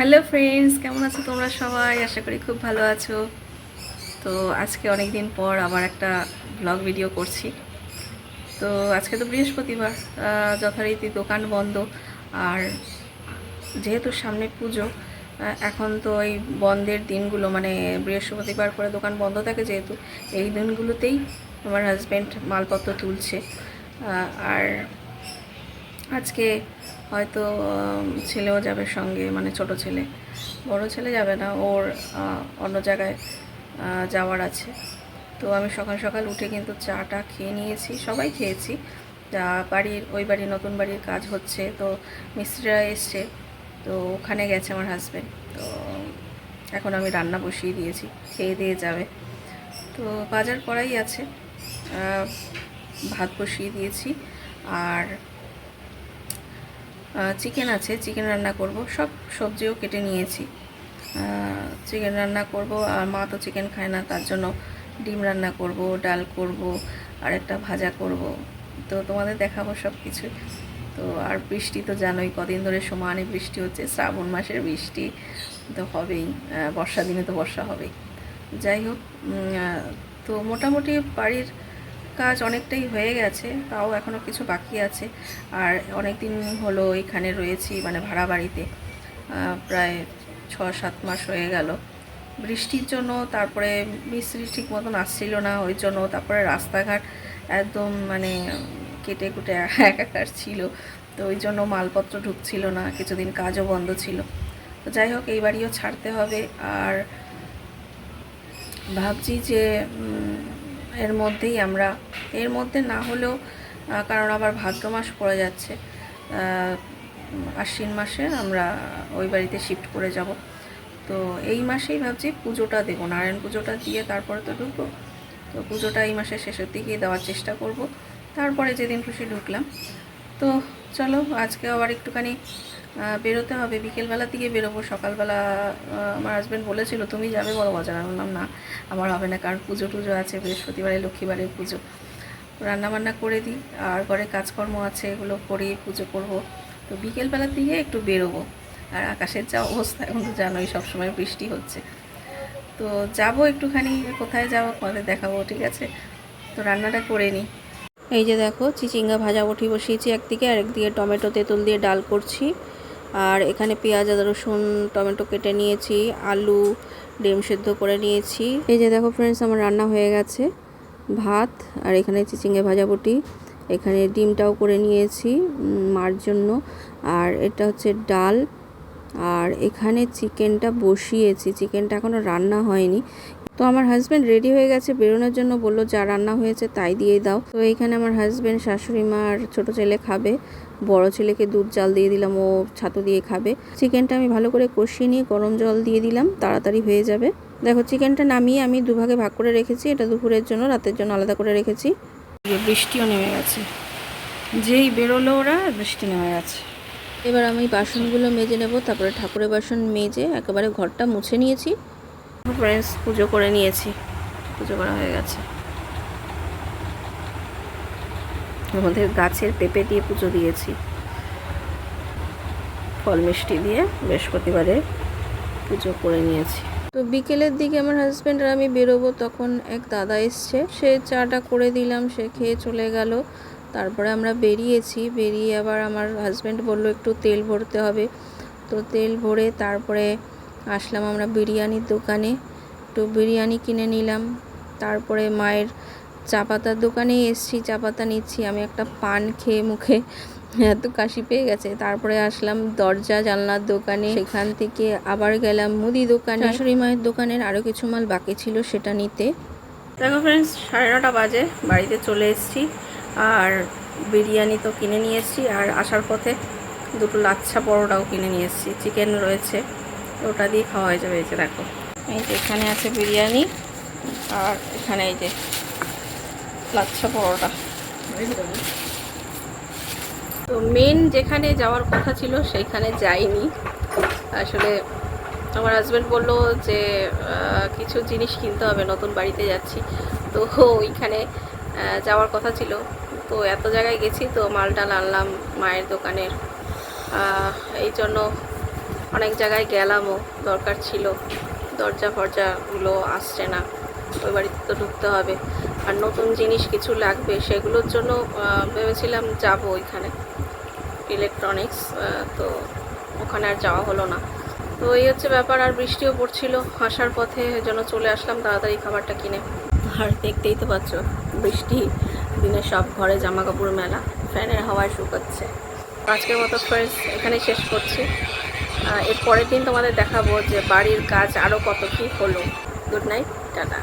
Hello friends, কেমন আছো তোমরা সবাই? আশা করি খুব ভালো আছো। তো আজকে অনেক দিন পর আবার একটা ব্লগ ভিডিও করছি। তো আজকে তো বৃহস্পতিবার যথারীতি দোকান বন্ধ। আর যেহেতু সামনে পুজো এখন তো এই বন্ধের দিনগুলো মানে বৃহস্পতিবার করে দোকান বন্ধ থাকে যেহেতু, এই দিনগুলোতেই আমার হাজব্যান্ড মালপত্র তুলছে। আর আজকে হয়তো ছেলেও যাবে সঙ্গে মানে ছোট ছেলে। বড় ছেলে যাবে না, ওর অন্য জায়গায় যাওয়ার আছে। তো আমি সকাল সকাল উঠে কিন্তু চাটা খেয়ে নিয়েছি, সবাই খেয়েছি। যা বাড়ির, ওই বাড়ির নতুন বাড়ির কাজ হচ্ছে, তো মিস্ত্রিরা এসছে, তো ওখানে গেছে আমার হাজব্যান্ড তো এখন আমি রান্না বসিয়ে দিয়েছি, খেয়ে দিয়ে যাবে। তো বাজার করাই আছে ভাত বসিয়ে দিয়েছি, আর চিকেন আছে চিকেন রান্না করব। সব সবজিও কেটে নিয়েছি। চিকেন রান্না করব, আর মা তো চিকেন খায় না, তার জন্য ডিম রান্না করব, ডাল করব, আর একটা ভাজা করব। তো তোমাদের দেখাবো সব কিছু তো আর বৃষ্টি তো জানোই, কদিন ধরে সমানে বৃষ্টি হচ্ছে, শ্রাবণ মাসের বৃষ্টি তো হবেই বর্ষা দিনে তো বর্ষা হবেই। যাই হোক তো মোটামুটি বাড়ির কাজ অনেকটাই হয়ে গেছে, তাও এখনও কিছু বাকি আছে। আর অনেক দিন হলো এখানে রয়েছি মানে ভাড়া বাড়িতে প্রায় ছ সাত মাস হয়ে গেল। বৃষ্টির জন্য তারপরে মিস্ত্রি ঠিক মতন আসছিল না, ওই জন্য তারপরে রাস্তাঘাট একদম মানে কেটে কুটে একাকার ছিল, তো ওই জন্য মালপত্র ঢুকছিল না, কিছুদিন কাজও বন্ধ ছিল। তো যাই হোক, এই বাড়িও ছাড়তে হবে। আর ভাবছি যে এর মধ্যেই আমরা, এর মধ্যে না হলেও কারণ আবার ভাদ্র মাস পড়ে যাচ্ছে আশ্বিন মাসে আমরা ওই বাড়িতে শিফট করে যাব। তো এই মাসেই ভাবছি পুজোটা দেবো, নারায়ণ পুজোটা দিয়ে তারপরে তো ঢুকবো। তো পুজোটা এই মাসের শেষের দিকে দেওয়ার চেষ্টা করব। তারপরে যেদিন খুশি ঢুকলাম। তো চলো আজকে আবার একটুখানি বেরোতে হবে। বিকেলবেলার দিকে বেরোবো, সকালবেলা আমার হাজব্যান্ড বলেছিল, তুমি যাবে বড় বাজার। আমি বললাম, না, আমার হবে না, কারণ পুজো টুজো আছে, বৃহস্পতিবারে, লক্ষ্মীবারের পুজো। রান্না বান্না করে দিই, আর ঘরে কাজকর্ম আছে, এগুলো করে পুজো করব। তো বিকেলবেলার দিকে একটু বেরোবো, আর আকাশের যা অবস্থা, এখন তো জানোই, সবসময় বৃষ্টি হচ্ছে। তো যাব একটুখানি, কোথায় যাব তোমাদের দেখাবো, ঠিক আছে? তো রান্নাটা করে নিই। এই যে দেখো, চিচিঙ্গা ভাজা বটি বসিয়েছি একদিকে, আর একদিকে টমেটো তেঁতুল দিয়ে ডাল করছি। আর এখানে পেঁয়াজ, আদা, রসুন, টমেটো কেটে নিয়েছি, আলু, ডিম সেদ্ধ করে নিয়েছি। এই যে দেখো ফ্রেন্ডস আমার রান্না হয়ে গেছে। ভাত আর এখানে চিচিঙ্গা ভাজা বটি। এখানে ডিমটাও করে নিয়েছি মার জন্য। আর এটা হচ্ছে ডাল। আর এখানে চিকেনটা বসিয়েছি। চিকেনটা এখনও রান্না হয়নি। তো আমার হাজব্যান্ড রেডি হয়ে গেছে বেরোনোর জন্য বলল যা রান্না হয়েছে তাই দিয়ে দাও। তো এইখানে আমার হাজব্যান্ড শাশুড়ি মা আর ছোটো ছেলে খাবে। বড় ছেলেকে দুধ জাল দিয়ে দিলাম ও ছাতু দিয়ে খাবে। চিকেনটা আমি ভালো করে কষিয়ে নিয়ে গরম জল দিয়ে দিলাম তাড়াতাড়ি হয়ে যাবে। দেখো চিকেনটা নামিয়ে আমি দুভাগে ভাগ করে রেখেছি এটা দুপুরের জন্য রাতের জন্য আলাদা করে রেখেছি। বৃষ্টিও নেমে গেছে। যেই বেরোলো ওরা বৃষ্টি নেমে গেছে। এবার আমি বাসনগুলো মেজে নেব তারপরে ঠাকুরের বাসন মেজে একেবারে ঘরটা মুছে নিয়েছি। ফ্রেন্ডস পুজো করে নিয়েছি। পুজো করা হয়ে গেছে। আমাদের গাছের পেঁপে দিয়ে পুজো দিয়েছি। ফল মিষ্টি দিয়ে বৃহস্পতিবারে পুজো করে নিয়েছি। তো বিকেলের দিকে আমার হাজব্যান্ড আর আমি বেরোবো, তখন এক দাদা এসছে। সে চাটা করে দিলাম, সে খেয়ে চলে গেল। তারপরে আমরা বেরিয়েছি, বেরিয়ে আবার আমার হাজব্যান্ড বলল, একটু তেল ভরতে হবে। তো তেল ভরে তারপরে আসলাম আমরা বিরিয়ানির দোকানে। একটু বিরিয়ানি কিনে নিলাম। তারপরে মায়ের চা পাতার দোকানে এসছি, চা পাতা নিচ্ছি। আমি একটা পান খেয়ে মুখে এত কাশি পেয়ে গেছে। তারপরে আসলাম দরজা জানলার দোকানে। সেখান থেকে আবার গেলাম মুদি দোকানে। শাশুড়ি মায়ের দোকানের আরও কিছু মাল বাকি ছিল সেটা নিতে। দেখো ফ্রেন্ডস সাড়ে নটা বাজে, বাড়িতে চলে এসেছি। আর বিরিয়ানি তো কিনে নিয়ে আর আসার পথে দুটো লাচ্ছা পরোটাও কিনে নিয়ে চিকেন রয়েছে। ওটা দিয়ে খাওয়া হয়ে যাবে, এই যে দেখো। এই যে এখানে আছে বিরিয়ানি, আর এখানে এই যে লাচ্ছা পরোটা। তো মেন যেখানে যাওয়ার কথা ছিল, সেইখানে যাইনি। আসলে আমার হাজব্যান্ড বলল যে কিছু জিনিস কিনতে হবে, নতুন বাড়িতে যাচ্ছি। তো ওইখানে যাওয়ার কথা ছিল। তো এত জায়গায় গেছি, তো মালটাল আনলাম মায়ের দোকানের। এই জন্য অনেক জায়গায় গেলামও, দরকার ছিল। দরজা ফরজাগুলো আসছে না, ওই বাড়িতে তো ঢুকতে হবে। আর নতুন জিনিস কিছু লাগবে, সেগুলোর জন্য ভেবেছিলাম যাব ওইখানে ইলেকট্রনিক্স তো ওখানে আর যাওয়া হলো না। তো এই হচ্ছে ব্যাপার, আর বৃষ্টিও পড়ছিল, আসার পথে যেন চলে আসলাম তাড়াতাড়ি খাবারটা কিনে। আর দেখতেই তো পাচ্ছ, বৃষ্টি দিনে সব ঘরে জামা কাপড় মেলা, ফ্যানের হাওয়ায় শুকাচ্ছে। আজকের মতো ফ্রেন্ডস এখানে শেষ করছি। এর পরের দিন তোমাদের দেখাবো যে বাড়ির কাজ আরও কত কী হলো। Good night tata.